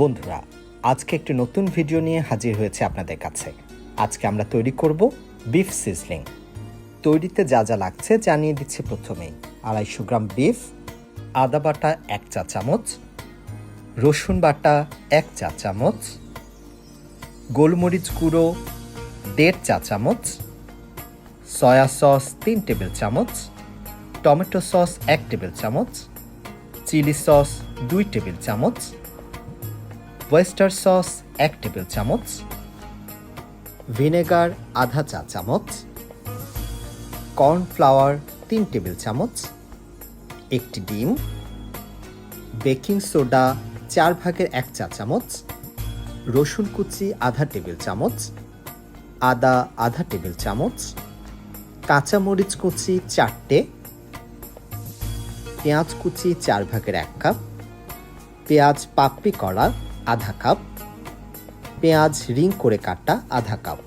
বন্ধুরা, আজকে একটি নতুন ভিডিও নিয়ে হাজির হয়েছে আপনাদের কাছে। আজকে আমরা তৈরি করব বিফ সিজলিং। তৈরিতে যা যা লাগছে জানিয়ে দিচ্ছি প্রথমেই। আড়াইশো গ্রাম বিফ, আদা বাটা এক চা চামচ, রসুন বাটা এক চা চামচ, গোলমরিচ গুঁড়ো দেড় চা চামচ, সয়া সস তিন টেবিল চামচ, টমেটো সস এক টেবিল চামচ, চিলি সস দুই টেবিল চামচ ওয়েস্টার সস এক টেবিল চামচ। ভিনেগার আধা চা চামচ। কর্নফ্লাওয়ার তিন টেবিল চামচ। একটি ডিম। বেকিং সোডা চার ভাগের এক চা চামচ। রসুন কুচি, আধা টেবিল চামচ। আদা, আধা টেবিল চামচ। কাঁচামরিচ কুচি, চারটে। পেঁয়াজ কুচি, চার ভাগের এক কাপ। পেঁয়াজ পাপড়ি করা। আধা কাপ। পেঁয়াজ রিং করে কাটা আধা কাপ।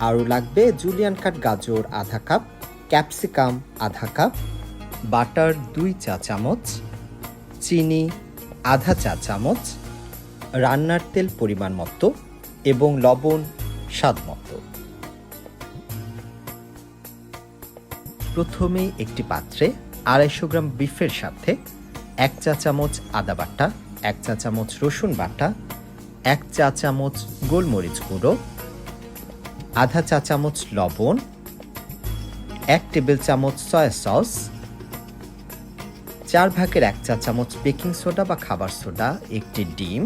আরও লাগবে জুলিয়ান কাট গাজর আধা কাপ, ক্যাপসিকাম আধা কাপ, বাটার দুই চা চামচ, চিনি আধা চা চামচ, রান্নার তেল পরিমাণ মতো এবং লবণ স্বাদ মতো। প্রথমেই একটি পাত্রে আড়াইশো গ্রাম বিফের সাথে এক চা চামচ আদা বাটা এক চা চামচ রসুন বাটা, এক চা চামচ গোলমরিচ গুঁড়ো, আধা চা চামচ লবণ, এক টেবিল চামচ সয়া সস, চার ভাগের এক চা চামচ বেকিং সোডা বা খাবার সোডা, একটি ডিম,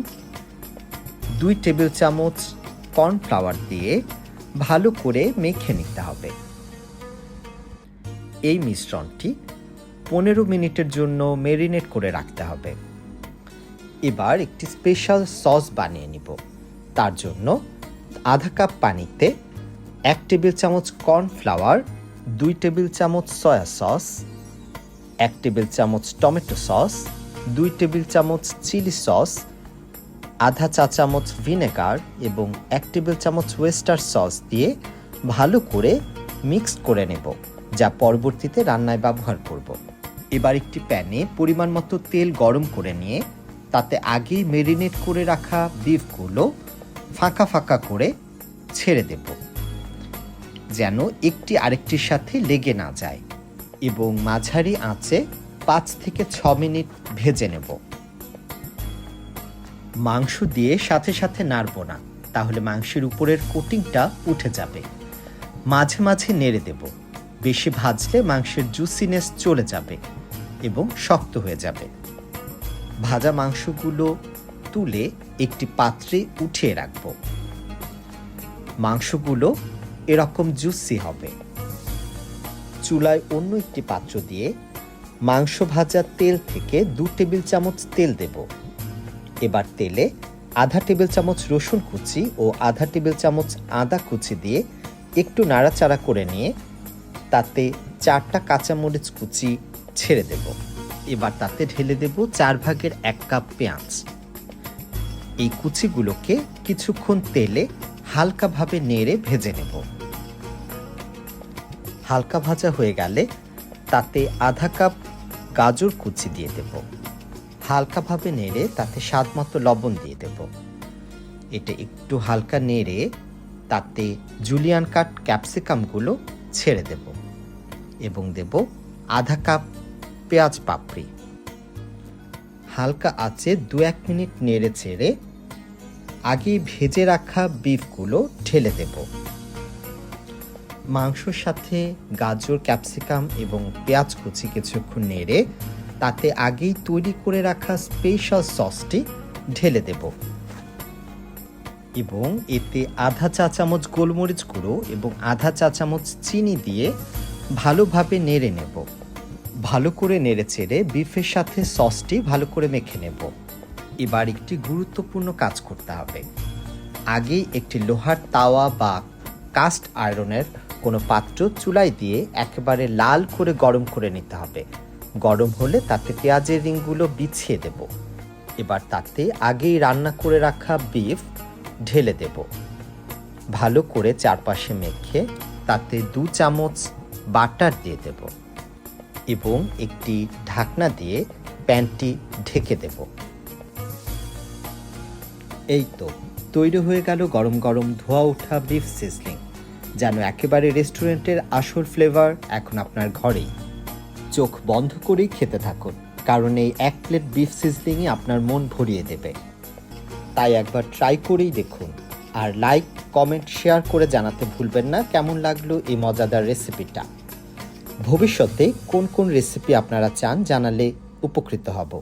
দুই টেবিল চামচ কর্নফ্লাওয়ার দিয়ে ভালো করে মেখে নিতে হবে। এই মিশ্রণটি পনেরো মিনিটের জন্য মেরিনেট করে রাখতে হবে। এবার একটি স্পেশাল সস বানিয়ে নিব। তার জন্য আধা কাপ পানিতে এক টেবিল চামচ কর্নফ্লাওয়ার দুই টেবিল চামচ সয়া সস এক টেবিল চামচ টমেটো সস দুই টেবিল চামচ চিলি সস আধা চা চামচ ভিনেগার এবং এক টেবিল চামচ ওয়েস্টার সস দিয়ে ভালো করে মিক্স করে নেব, যা পরবর্তীতে রান্নায় ব্যবহার করব। এবার একটি প্যানে পরিমাণ মতো তেল গরম করে নিয়ে তাতে আগেই মেরিনেট করে রাখা বিফগুলো ফাঁকা ফাঁকা করে ছেড়ে দেব, যেন একটি আরেকটির সাথে লেগে না যায় এবং মাঝারি আঁচে পাঁচ থেকে ছ মিনিট ভেজে নেব। মাংস দিয়ে সাথে সাথে নাড়ব না, তাহলে মাংসের উপরের কোটিংটা উঠে যাবে। মাঝে মাঝে নেড়ে দেব, বেশি ভাজলে মাংসের জুসিনেস চলে যাবে এবং শক্ত হয়ে যাবে। ভাজা মাংসগুলো তুলে একটি পাত্রে উঠিয়ে রাখব। মাংসগুলো এরকম জুসি হবে। চুলায় অন্য একটি পাত্র দিয়ে মাংস ভাজা তেল থেকে দু টেবিল চামচ তেল দেব। এবার তেলে আধা টেবিল চামচ রসুন কুচি ও আধা টেবিল চামচ আদা কুচি দিয়ে একটু নাড়াচাড়া করে নিয়ে তাতে চারটা কাঁচামরিচ কুচি ছেড়ে দেব। এবার তাতে ঢেলে দেব চার ভাগের এক কাপ পেঁয়াজ। এই কুচিগুলোকে কিছুক্ষণ তেলে হালকাভাবে নেড়ে ভেজে নেব। হালকা ভাজা হয়ে গেলে তাতে আধা কাপ গাজর কুচি দিয়ে দেব। হালকাভাবে নেড়ে তাতে স্বাদ মতো লবণ দিয়ে দেব। এটা একটু হালকা নেড়ে তাতে জুলিয়ান কাট ক্যাপসিকামগুলো ছেড়ে দেব এবং দেব আধা কাপ পেঁয়াজ পাপড়ি। হালকা আঁচে দু এক মিনিট নেড়ে ছেড়ে আগে ভেজে রাখা বিফগুলো ঢেলে দেব। মাংসর সাথে গাজর, ক্যাপসিকাম এবং পেঁয়াজ কুচি কিছুক্ষণ নেড়ে তাতে আগেই তৈরি করে রাখা স্পেশাল সসটি ঢেলে দেব। এবং এতে আধা চা চামচ গোলমরিচ গুঁড়ো এবং আধা চা চামচ চিনি দিয়ে ভালোভাবে নেড়ে নেব। ভালো করে নেড়ে চেড়ে বিফের সাথে সসটি ভালো করে মেখে নেব। এবার একটি গুরুত্বপূর্ণ কাজ করতে হবে। আগেই একটি লোহার তাওয়া বা কাস্ট আয়রনের কোনো পাত্র চুলায় দিয়ে একেবারে লাল করে গরম করে নিতে হবে। গরম হলে তাতে পেঁয়াজের রিংগুলো বিছিয়ে দেব। এবার তাতে আগেই রান্না করে রাখা বিফ ঢেলে দেব। ভালো করে চারপাশে মেখে তাতে দু চামচ বাটার দিয়ে দেব। এবং একটি ঢাকনা দিয়ে প্যানটি ঢেকে দেব। এই তো, তৈরি হয়ে গেল গরম গরম ধোয়া ওঠা বিফ সিজলিং যেন একেবারে রেস্টুরেন্টের আসল ফ্লেভার এখন আপনার ঘরেই। চোখ বন্ধ করেই খেতে থাকুন, কারণ এই এক প্লেট বিফ সিজলিংই আপনার মন ভরিয়ে দেবে। তাই একবার ট্রাই করেই দেখুন, আর লাইক কমেন্ট শেয়ার করে জানাতে ভুলবেন না, কেমন লাগল এই মজাদার রেসিপিটা ভবিষ্যতে কোন কোন রেসিপি আপনারা চান জানালে উপকৃত হব।